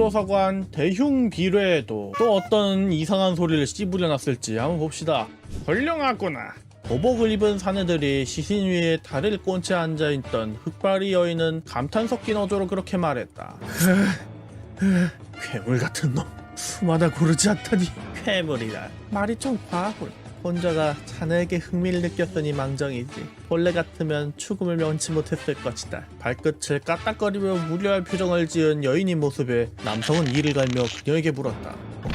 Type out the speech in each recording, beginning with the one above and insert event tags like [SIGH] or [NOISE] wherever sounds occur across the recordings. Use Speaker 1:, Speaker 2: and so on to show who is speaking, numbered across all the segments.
Speaker 1: 도서관 대흉 비례에도 또 어떤 이상한 소리를 씨부려놨을지 한번 봅시다. 훌륭하구나. 도복을 입은 사내들이 시신 위에 다리를 꼰채 앉아있던 흑발이 여인은 감탄 섞인 어조로 그렇게 말했다. 괴물 같은 놈. 수마다 고르지 않다니 괴물이라. 말이 좀 과하군. 혼자가 자네에게 흥미를 느꼈으니 망정이지. 본래 같으면 죽음을 면치 못했을 것이다. 발끝을 까딱거리며 무료할 표정을 지은 여인의 모습에 남성은 이를 갈며 그녀에게 물었다.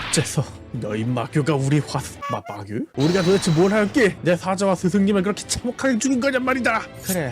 Speaker 1: 어째서 너희 마교가 우리 화... 마, 마교? 우리가 도대체 뭘 할게? 내 사자와 스승님을 그렇게 참혹하게 죽인 거냔 말이다. 그래.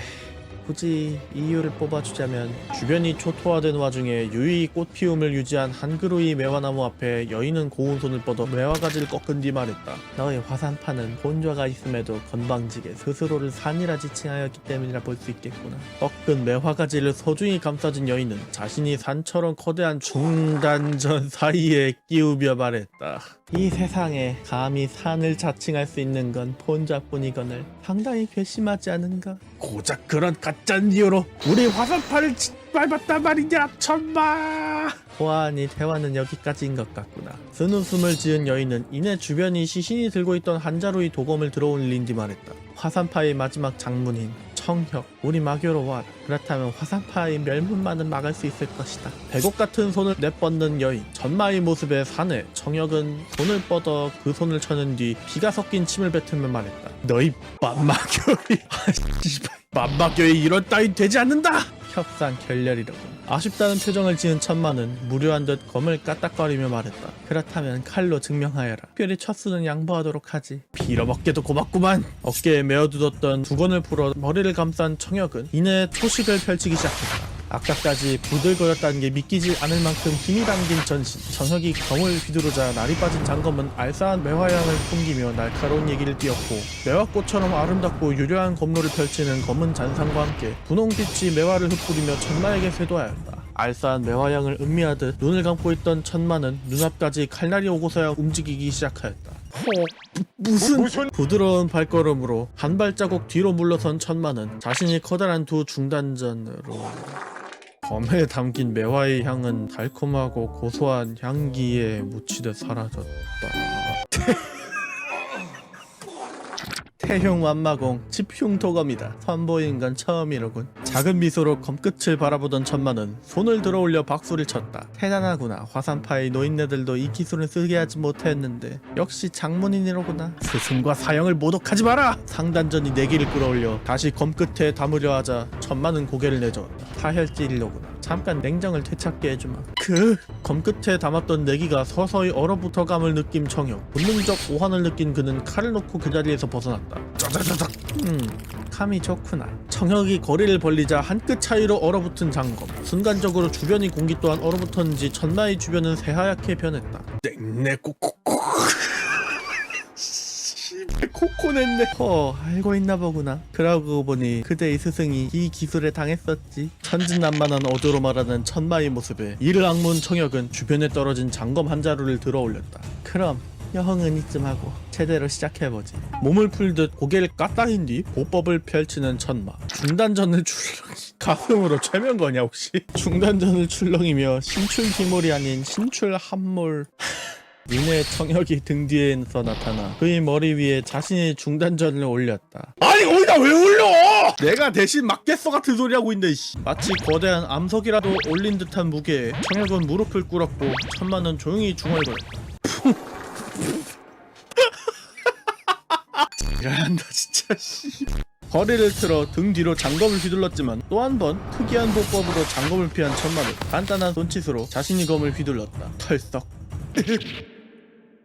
Speaker 1: 굳이 이유를 뽑아주자면 주변이 초토화된 와중에 유유히 꽃 피움을 유지한 한 그루의 매화나무 앞에 여인은 고운 손을 뻗어 매화가지를 꺾은 뒤 말했다. 너의 화산파는 혼좌가 있음에도 건방지게 스스로를 산이라 지칭하였기 때문이라 볼 수 있겠구나. 꺾은 매화가지를 소중히 감싸준 여인은 자신이 산처럼 거대한 중단전 사이에 끼우며 말했다. 이 세상에 감히 산을 자칭할 수 있는 건 혼자뿐이거늘 상당히 괘씸하지 않은가? 고작 그런 가짠 이유로 우리 화산파를 짓밟았단 말이냐 천마 보아하니 대화는 여기까지인 것 같구나. 쓴웃음을 지은 여인은 이내 주변이 시신이 들고 있던 한 자루의 도검을 들어올린 뒤 말했다. 화산파의 마지막 장문인 청혁 우리 마교로 와라. 그렇다면 화산파의 멸문만은 막을 수 있을 것이다. 배곡 같은 손을 내뻗는 여인. 전마의 모습에 사내 청혁은 손을 뻗어 그 손을 쳐는 뒤 피가 섞인 침을 뱉으며 말했다. 너희 맘마교이 맘마교이 이런 따윈 되지 않는다! 협상 결렬이라고 아쉽다는 표정을 지은 천마는 무료한 듯 검을 까딱거리며 말했다. 그렇다면 칼로 증명하여라. 특별히 첫 수는 양보하도록 하지. 빌어먹게도 고맙구만. 어깨에 메어두었던 두건을 풀어 머리를 감싼 청혁은 이내 토식을 펼치기 시작했다 아까까지 부들거렸다는 게 믿기지 않을 만큼 힘이 담긴 전신 정혁이 검을 휘두르자 날이 빠진 장검은 알싸한 매화향을 풍기며 날카로운 얘기를 띄었고 매화꽃처럼 아름답고 유려한 검로를 펼치는 검은 잔상과 함께 분홍빛이 매화를 흩뿌리며 천마에게 쇄도하였다. 알싸한 매화향을 음미하듯 눈을 감고 있던 천마는 눈앞까지 칼날이 오고서야 움직이기 시작하였다. 호, 무슨, 부드러운 발걸음으로 한 발자국 뒤로 물러선 천마는 자신이 커다란 두 중단전으로 검에 담긴 매화의 향은 달콤하고 고소한 향기에 묻히듯 사라졌다. [LAUGHS] 태흉 완마공 집흉 도검이다. 선보인 건 처음이로군. 작은 미소로 검끝을 바라보던 천마는 손을 들어 올려 박수를 쳤다. 대단하구나. 화산파의 노인네들도 이 기술을 쓰게 하지 못했는데 역시 장문인이로구나. 스승과 사형을 모독하지 마라. 상단전이 내기를 끌어올려 다시 검끝에 담으려 하자 천마는 고개를 내저었다. 사혈질이로구나. 잠깐 냉정을 되찾게 해주마. 그 검끝에 담았던 내기가 서서히 얼어붙어감을 느낀 청혁. 본능적 오한을 느낀 그는 칼을 놓고 그 자리에서 벗어났다. 짜자자작. 음, 감이 좋구나. 청혁이 거리를 벌리자 한 끗 차이로 얼어붙은 장검. 순간적으로 주변의 공기 또한 얼어붙었는지 천마의 주변은 새하얗게 변했다. 땡내 코 코코. 코코냈네. 허, 알고 있나 보구나. 그러고 보니 그대의 스승이 이 기술에 당했었지. 천진난만한 어조로 말하는 천마의 모습에 이를 악문 청혁은 주변에 떨어진 장검 한 자루를 들어 올렸다. 그럼 여흥은 이쯤 하고 제대로 시작해보지. 몸을 풀듯 고개를 까딱인 뒤 보법을 펼치는 천마. 중단전을 출렁이 가슴으로 최면 거냐 혹시? 중단전을 출렁이며 신출 기몰이 아닌 신출 함몰. 이내 청혁이 등 뒤에서 나타나 그의 머리 위에 자신의 중단전을 올렸다. 아니 거기다 왜 올려? 내가 대신 맞겠어 같은 소리 하고 있네. 씨. 마치 거대한 암석이라도 올린 듯한 무게에 청혁은 무릎을 꿇었고 천마는 조용히 중얼거렸다. [LAUGHS] 일한다 진짜 씨. 거리를 틀어 등 뒤로 장검을 휘둘렀지만 또 한 번 특이한 보법으로 장검을 피한 천마는 간단한 손짓으로 자신이 검을 휘둘렀다. 털썩.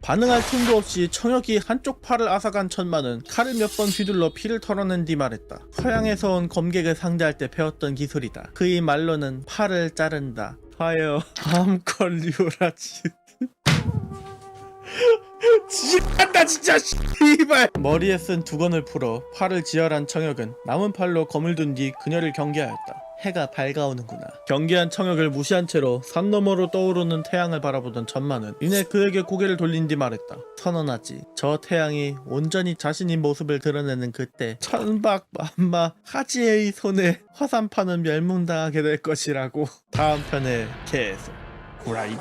Speaker 1: 반응할 틈도 없이 청혁이 한쪽 팔을 앗아간 천마는 칼을 몇 번 휘둘러 피를 털어낸 뒤 말했다. 서양에서 온 검객을 상대할 때 배웠던 기술이다. 그의 말로는 팔을 자른다. 하여 암컬리오라지. [LAUGHS] 지한다 진짜 씨발. 머리에 쓴 두건을 풀어 팔을 지혈한 청혁은 남은 팔로 검을 둔 뒤 그녀를 경계하였다. 해가 밝아오는구나. 경계한 청혁을 무시한 채로 산 너머로 떠오르는 태양을 바라보던 천마는 이내 그에게 고개를 돌린 뒤 말했다. 선언하지. 저 태양이 온전히 자신의 모습을 드러내는 그때 천박 만마 하지의 손에 화산파는 멸문당하게 될 것이라고. 다음 편에 계속. 후라이